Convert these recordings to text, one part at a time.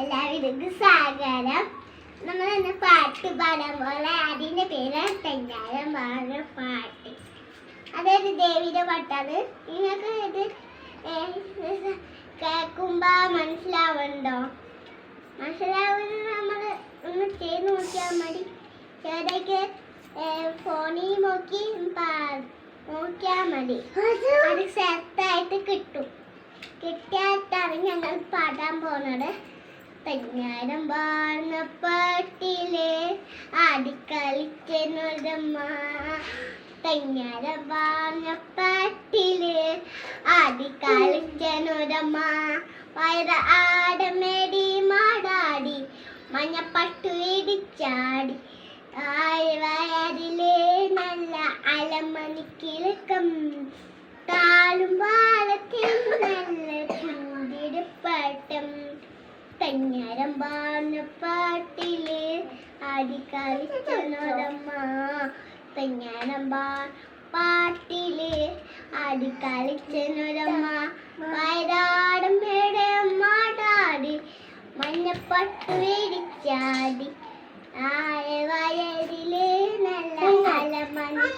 എല്ലാവർക്കും സ്വാഗതം. നമ്മൾ ഇന്ന് പാട്ട് പാടാൻ പോലെ അതിന്റെ പേര് തെഞ്ഞാരം പാടുന്ന പാട്ട്. അതായത് ദേവിയുടെ പാട്ടാണ്. നിങ്ങൾക്ക് ഇത് കേൾക്കുമ്പോൾ കേൾക്കുമ്പോ മനസ്സിലാവുന്നുണ്ടോ? മനസ്സിലാവുന്ന നമ്മൾ ഒന്ന് ചെയ്ത് നോക്കിയാൽ മതി. ചെറുതൊക്കെ ഫോണിൽ നോക്കി നോക്കിയാൽ മതി. അത് സെറ്റായിട്ട് കിട്ടും. കിട്ടിയിട്ടാണ് ഞങ്ങൾ പാടാൻ പോകുന്നത്. തെങ്ങാരം പാട്ടിലെ ആടിക്കളിച്ചൊരമ്മ തെങ്ങാരം പാട്ടിലെ ആടിക്കളിച്ചൊരമ്മ വയറ ആടമേടി മാടാടി മഞ്ഞപ്പട്ടു ഇടിച്ചാടി. ആയ വയറിലെ നല്ല അലമണി തഞ്ഞരം പാട്ടിൽ അടിക്കളിച്ചനോരമ്മ പാട്ടിലെ അടിക്കളിച്ചനോരമ്മ വയനാടൻ മേടെ മാടാടി മഞ്ഞപ്പട്ടു വേടിച്ചാടി ആയ വയറിലെ നല്ല അലമണി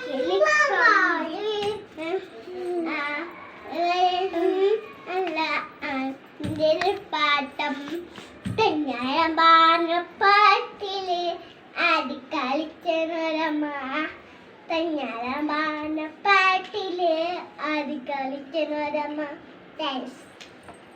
അല്ല പാട്ടം തെഞ്ഞായം പാട്ടിൽ അടിക്കളിച്ചനൊരമ്മ തെഞ്ഞായം പാട്ടിൽ അടിക്കളിച്ചനൊരമ്മ താങ്ക്സ്